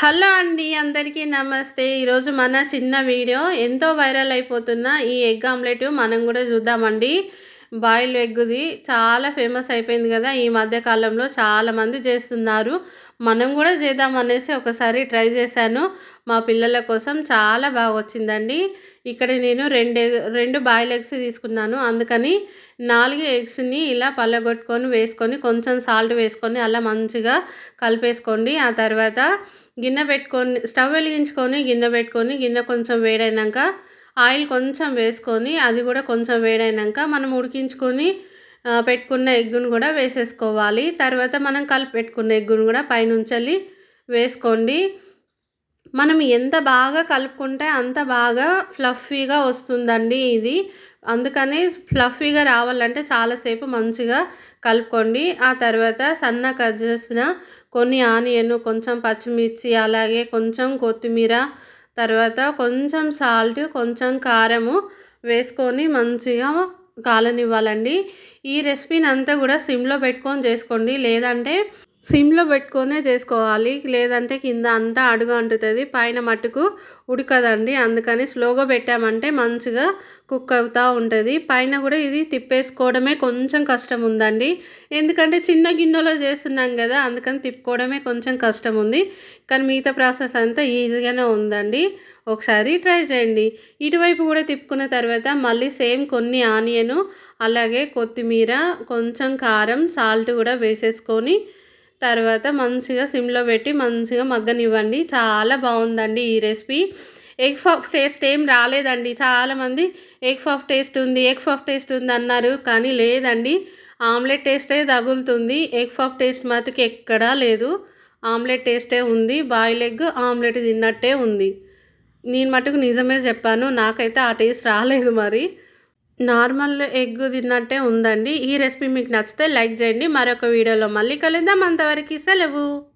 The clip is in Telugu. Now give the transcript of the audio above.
హలో అండి అందరికీ నమస్తే. ఈరోజు మన చిన్న వీడియో. ఎంతో వైరల్ అయిపోతున్న ఈ ఎగ్ ఆమ్లెట్ మనం కూడా చూద్దామండి. బాయిల్ ఎగ్ది చాలా ఫేమస్ అయిపోయింది కదా. ఈ మధ్య కాలంలో చాలామంది చేస్తున్నారు. మనం కూడా చేద్దాం అనేసి ఒకసారి ట్రై చేశాను. మా పిల్లల కోసం చాలా బాగా వచ్చిందండి. ఇక్కడ నేను రెండు రెండు బాయిల్ ఎగ్స్ తీసుకున్నాను. అందుకని నాలుగు ఎగ్స్ని ఇలా పల్లగొట్టుకొని వేసుకొని కొంచెం సాల్ట్ వేసుకొని అలా మంచిగా కలిపేసుకోండి. ఆ తర్వాత గిన్నె పెట్టుకొని స్టవ్ వెలిగించుకొని గిన్నె పెట్టుకొని గిన్నె కొంచెం వేడైనాక ఆయిల్ కొంచెం వేసుకొని అది కూడా కొంచెం వేడైనాక మనం ఉడికించుకొని పెట్టుకున్న ఎగ్గును కూడా వేసేసుకోవాలి. తర్వాత మనం కలిపి పెట్టుకున్న ఎగ్గును కూడా పైనుంచి వేసుకోండి. మనం ఎంత బాగా కలుపుకుంటే అంత బాగా ఫ్లఫీగా వస్తుందండి ఇది. అందుకని ఫ్లఫీగా రావాలంటే చాలాసేపు మంచిగా కలుపుకోండి. ఆ తర్వాత సన్న కట్ చేసిన కొన్ని ఆనియన్ కొంచెం పచ్చిమిర్చి అలాగే కొంచెం కొత్తిమీర తర్వాత కొంచెం సాల్ట్ కొంచెం కారము వేసుకొని మంచిగా కాలనివ్వాలండి. ఈ రెసిపీని అంతా కూడా సిమ్లో పెట్టుకొని చేసుకోండి. లేదంటే సిమ్లో పెట్టుకొనే చేసుకోవాలి. లేదంటే కింద అంతా అడుగు అంటుతుంది. పైన మట్టుకు ఉడకదండి. అందుకని స్లోగా పెట్టామంటే మంచిగా కుక్ అవుతూ ఉంటుంది. పైన కూడా ఇది తిప్పేసుకోవడమే కొంచెం కష్టం ఉందండి. ఎందుకంటే చిన్న గిన్నెలో చేస్తున్నాం కదా అందుకని తిప్పుకోవడమే కొంచెం కష్టం ఉంది. కానీ మిగతా ప్రాసెస్ అంతా ఈజీగానే ఉందండి. ఒకసారి ట్రై చేయండి. ఇటువైపు కూడా తిప్పుకున్న తర్వాత మళ్ళీ సేమ్ కొన్ని ఆనియను అలాగే కొత్తిమీర కొంచెం కారం సాల్ట్ కూడా వేసేసుకొని తర్వాత మంచిగా సిమ్లో పెట్టి మంచిగా మగ్గనివ్వండి. చాలా బాగుందండి ఈ రెసిపీ. ఎగ్ పఫ్ టేస్ట్ ఏం రాలేదండి. చాలామంది ఎగ్ పఫ్ టేస్ట్ ఉంది ఎగ్ పఫ్ టేస్ట్ ఉంది అన్నారు. కానీ లేదండి. ఆమ్లెట్ టేస్టే తగులుతుంది. ఎగ్ పఫ్ టేస్ట్ మటుకు ఎక్కడా లేదు. ఆమ్లెట్ టేస్టే ఉంది. బాయిల్ ఎగ్ ఆమ్లెట్ తిన్నట్టే ఉంది. నేను మటుకు నిజమే చెప్పాను. నాకైతే ఆ టేస్ట్ రాలేదు మరి. నార్మల్ ఎగ్ తిన్నట్టే ఉందండి. ఈ రెసిపీ మీకు నచ్చితే లైక్ చేయండి. మరొక వీడియోలో మళ్ళీ కలుద్దాం. అంతవరకు సెలవు.